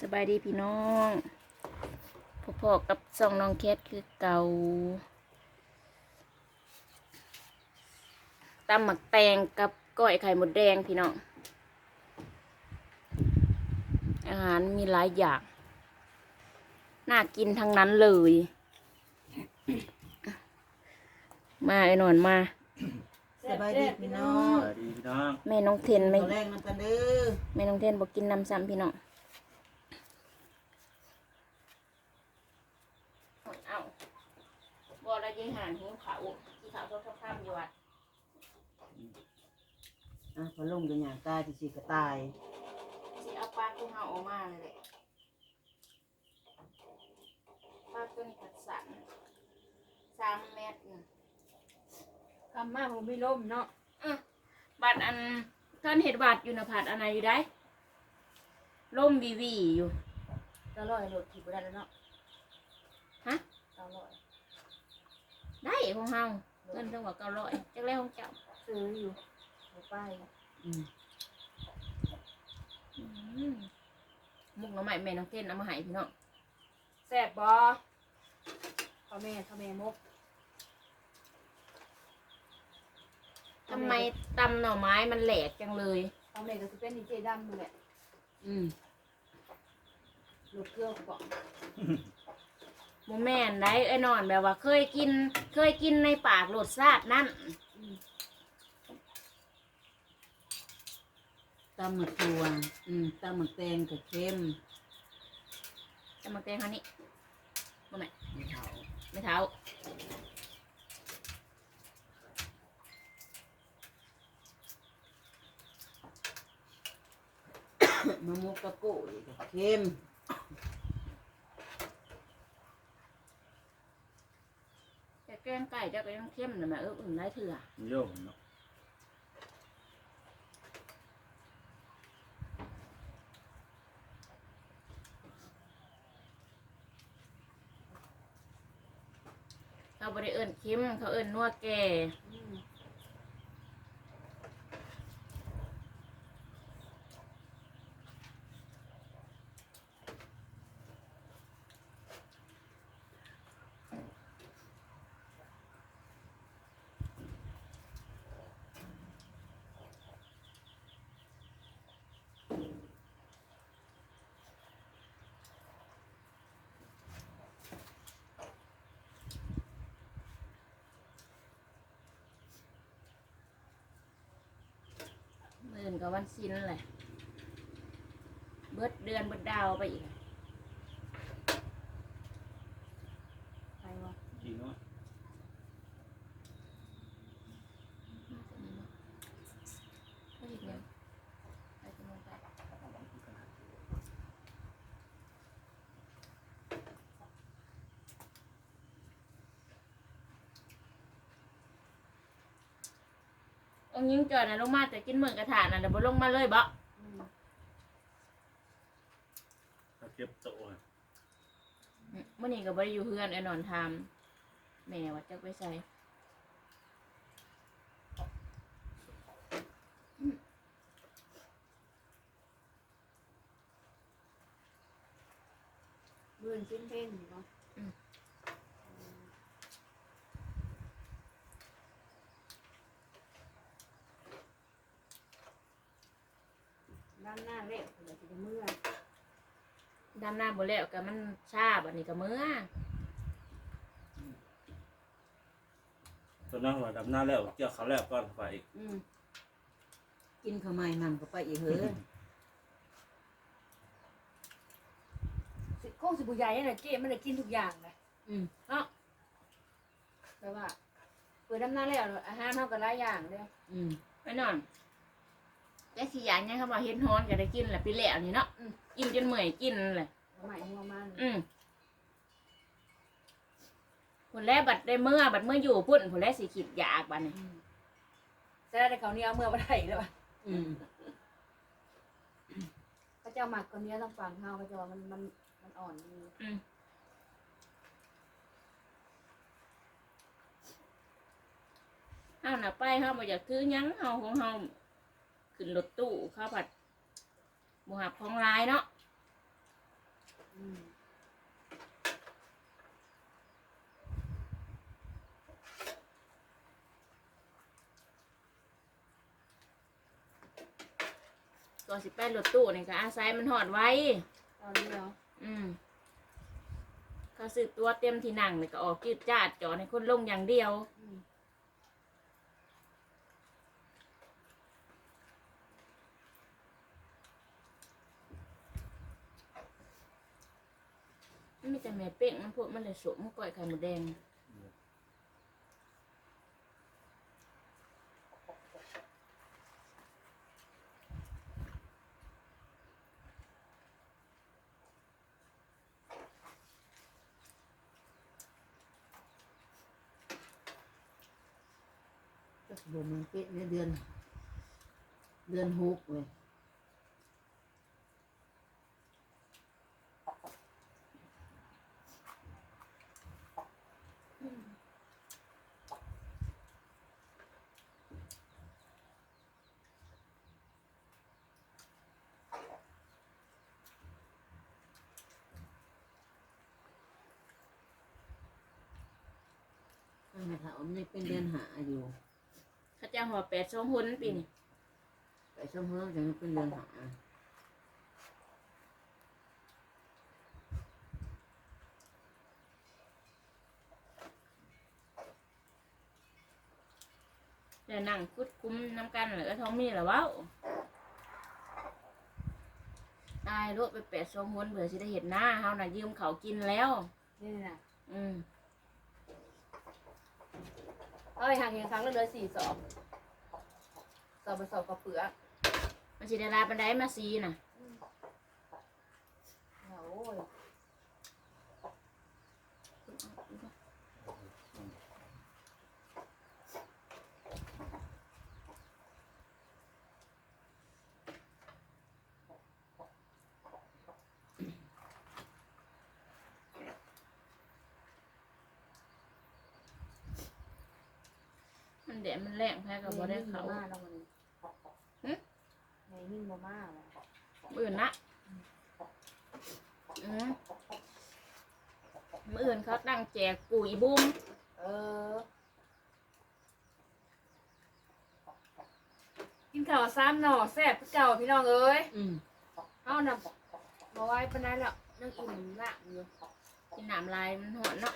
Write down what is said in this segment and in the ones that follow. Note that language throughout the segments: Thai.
สบายดีพี่น้องพอๆกับซองน้องแคทคือเก่าตำหมักแตงกับก้อยไข่มดแดงพี่น้อง อาหารมีหลายอย่าง น่ากินทั้งนั้นเลย มาไอ้หนอนมา สบายดีพี่น้องสวัสดีพี่น้อง แม่น้องเทนไม่ตอนแรกมันกันเด้อแม่น้องเทนบอกกินน้ำซ้ำพี่น้องเอา ยิงหานหิวเขาที่เขาชอบข้ามอยู่วัดอะพอลงกันอย่างตายที่สีกระตายสิเอาปลากุ้งเฮาออกมาเลยแหละปลาตัวนี้ผัดสันสามเม็ดน่ะกำมาผมไม่ล่มเนาะอะบัดอันท่านเห็ดบัดอยู่นะผัดอันไหนอยู่ได้ล่มวีวีอยู่ก็ลอยโหลดขี่ไปได้แล้วเนาะฮะเก้าร้อย ได้ของเฮาเงินจังหวะเก้าร้อยจักแล้วของเจ้าซื้ออยู่หมูป้ายอืมอืมมุกหน้ำใหม่แม่น้องเต้นเอามาให้พี่น้องแซ่บบอพ่อแม่พ่อแม่มกทำไมตำหน่อไม้มันแหลกจังเลย พ่อแม่ก็จะเป็นดีเจดำดูแหละอืม หลุดเครื่องก่อน โมแม่นได้ไอ้นอนแบบว่า เคยกิน เคยกินในปากรสชาตินั่นตำหมึกตัวอืมตำหมึกแตงกับเค็มจะมาเต้นคราวนี้บ่แม่ไม่เท่าไม่เท้ามะมุกกะโก้กับเค็ม แต่แกงไก่เจ้าก็ยังเข้มนะแม่เอออุ่นได้เถื่อโยมเนาะเขาบริเอิญเข้มเขาเอิญนัวแก่ อืม หมื่น กับวันสิ้นแหละ เบิดเดือนเบิดดาวไปอีก ไปวะ จริงเนาะ ก็อีกแล้วไปกันลงไป องค์ยิงจอดนะลงมาแต่กินเหมือนกระถานะเดี๋ยวบ่ลงมาเลยบ่อืมถ้าเก็บโต๊ะเมื่อนี้ก็บ่ได้อยู่เพื่อนไอ้นอนทำแม่ว่าจะไปใส่เบื่อชิ้นเพ่นเนาะด้านหน้าเละเดี๋ยวจะเมื่อย ดำหน้าบ่แล้วก็มันชาบัดนี้ก็เมื่อตอนนั้นว่าดำหน้าแล้วเกี่ยวเขาแล้วก่อนไปอีกอืมกินข้าวไม้มันก็ไปอีกเฮ้อสิโค้งสิบุใหญ่เนี่ยเจ๊มันได้กินทุกอย่างเลยอืมเนาะแปลว่าเปิดน้ำหน้าแล้วอาหารเท่ากันหลายอย่างเลยอืมไอ้นอนแกสิยานยังเขาบอกเฮ็ดฮ้อนก็ได้กินแหละปีแล้วนี่เนาะอืมกินจนเมื่อยกินแหละ ใหม่หัวมันอืมผลแรกบัดได้เมื่อบัดเมื่ออยู่พุ่นผลแรกสิขีดยากบัดนี่อืมจะได้แต่เขาวเหนี้ยวเมื่อวันไหนเลยว่ะอืมพระเจ้าหมักคนนี้ต้องฟังเฮาพระเจ้ามันมันมันอ่อนดีเฮาน่ะไปเฮาบ่อยากคือหยังเฮาของเฮาขึ้นรถตู้เข้าผัดบ่หับของร้ายเนาะ ตัวสิไปรถตู้นี่ก็อาศัยมันหอดไว้ ตอนนี้เหรออืมเขาสืบตัวเต็มที่นั่งเลยก็ออกจืดจ้าดจอในคนลงอย่างเดียว มมันมีแต่แม่เป้งมันพวกมันเลยสวมมันก่อยไข่หมูแดงก็บ่มันเป๊ะในเดือน เดือนหกเว้ย อันนี้ค่ะมันยังเป็นเดือนหาอยู่เขาจะหัวแปดสองหุนปีนี่ไปช่วงเมื่อจะเป็นเดือนหาเดี๋ยวนั่งคุดคุ้มน้ำกันเหลือท้องมีเหรอวะตายรถไปแปดสองหุนเผื่อสิได้เห็นหน้าเฮาน่ะยืมเขากินแล้ว นี่น่ะอืม เอาไปห่างเหียงครั้งละเลยสี่สอบสอบไปสอบกับเปลือกมันสิได้ลาบันไดมาซีน่ะ โอ้ย มันแดดมันแรงแพ้กับบ่ได้เขามาแล้วมันหึในนิ่งมาม่าว่ะมืออื่นนะอืมมืออื่นเขาตั้งแจกปุ๋ยบุ้มเออ กินข้าวซ้ำหน่อแซ่บคือเก่าพี่น้องเอ้ยอืมเอานำมาไว้ปานนั้นแล้วนั่งอิ่มละอยู่กินน้ำลายมันหอนเนาะ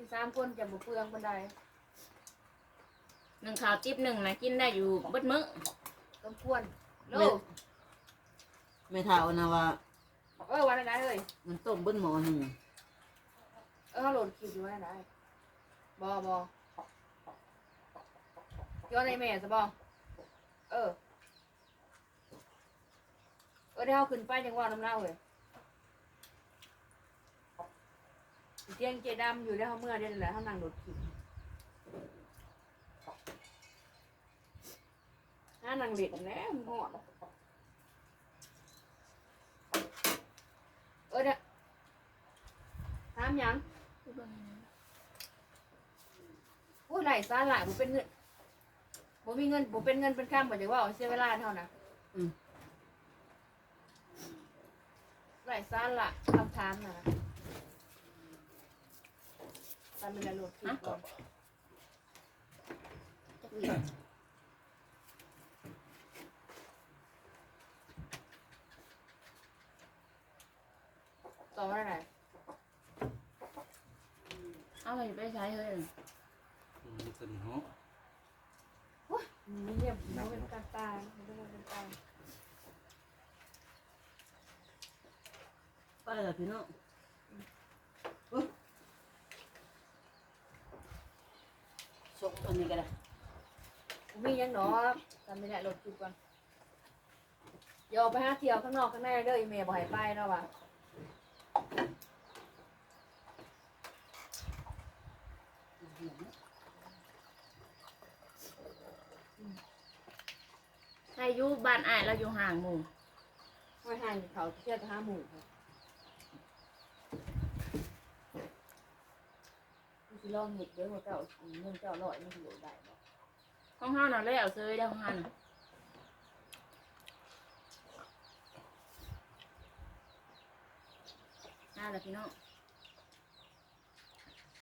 กินสามคนจะบุเปลืองบันไดหนึ่งข่าวจิ๊บหนึ่งนะกินได้อยู่เบิดมื้อต้มกวนโลไม่เท่านะว่าเออวันไหนเอ้ยมันต้มเบิ้หมอหนึ่งเออเขาโหลดคลิปอยู่วันไหนบอบอย้อนในแม่ซะบอเออ เออได้เขาขึ้นไปจังหวะน้ำเล่าเลย เตียงเจดำอยู่ได้เขาเมื่อเดือนแหละเขานั่งโดดขีน่านั่งเด็ดแล้วมันหอดเออเด้อถามหยังโอ้ยไหลซ่าหลายบ่เป็นเงินบ่มีเงินบ่เป็นเงินเป็นข้ามบ่จะว่าเอาเสียเวลาเท่านะอืมไหลซ่าละคำถามนะ ตามเป็นระโหลดคลิปก่อนต่อมาได้ไหนเอาไปไปใช้เฮ้ยอืมสนิทเนาะนี่เนี่ยมันเป็นการตายมันเป็นการตาย ไปแล้วพี่น้อง สกอันนี้ก็ได้มียังหนอตามไม่ได้รถคลิปก่อนอย่าออกไปหาเที่ยวข้างนอกข้างในเด้ออีเมย์บอกให้ไปเนาะว่ะให้อยู่บ้านอ้ายเราอยู่ห่างหมู่ ไม่ห่างจากเขาเที่ยวจะหาหมูค่ะกู ลองเห็ดเด้อว่าเจ้าเงินเจ้าลอยมันสิอยู่ได้บ่ข้องห้าน่ะแล้วเซยได้ข้องห้าน่ะน่าละพี่น้อง